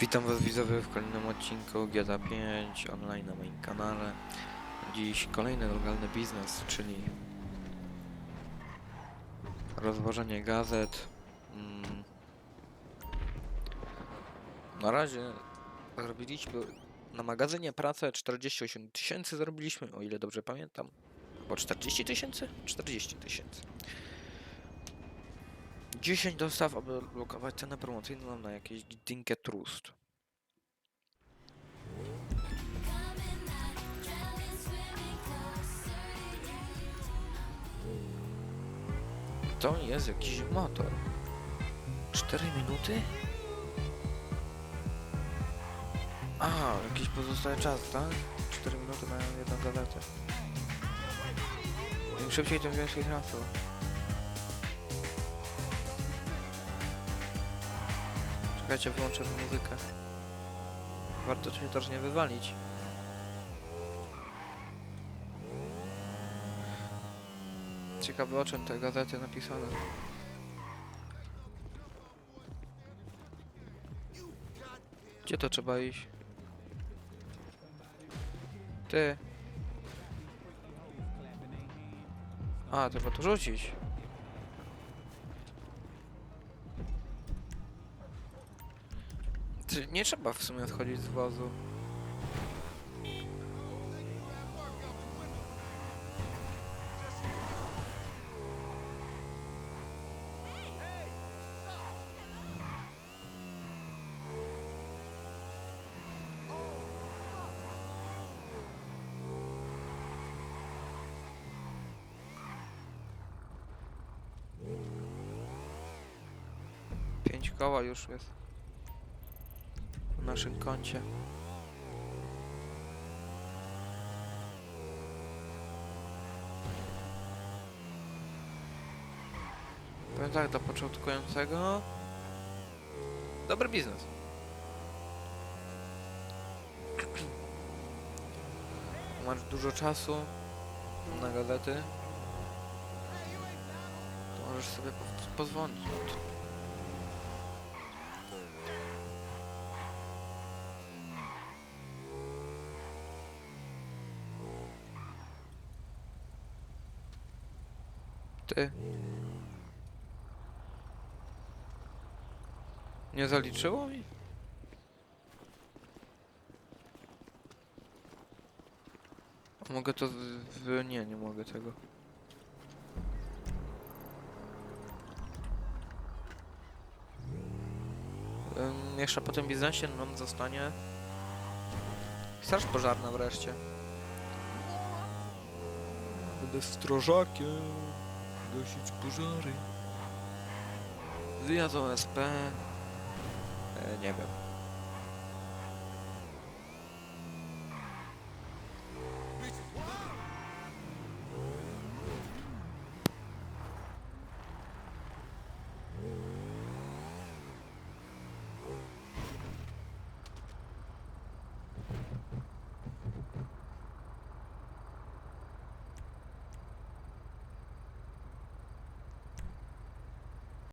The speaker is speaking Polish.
Witam was widzowie w kolejnym odcinku GTA 5 online na moim kanale. Dziś kolejny legalny biznes, czyli rozwożenie gazet. Mm. Na razie zrobiliśmy na magazynie pracę 48 tysięcy zrobiliśmy, o ile dobrze pamiętam. Bo 40 tysięcy? 40 tysięcy. 10 dostaw, aby blokować cenę promocyjną na jakieś Dinkę Trust. To jest jakiś motor. 4 minuty? A, jakiś pozostały czas, tak? 4 minuty na jedną gazetę. Im szybciej, tym więcej czasu. Czekajcie, wyłączę muzykę. Warto się też nie wywalić. Ciekawe o czym te gazety napisane. Gdzie to trzeba iść? Ty. A, trzeba to rzucić. Ty, nie trzeba w sumie odchodzić z wozu. Pięć koła już jest w naszym koncie. Powiem tak, dla początkującego dobry biznes. Masz dużo czasu na gazety, to możesz sobie po pozwolić Ty. Nie zaliczyło mi? Mogę to... Nie, nie mogę tego. Jeszcze po tym biznesie nam zostanie... Straż pożarna wreszcie. Będę strażakiem. Gasić pożary. Wyjazd OSP. E, nie wiem.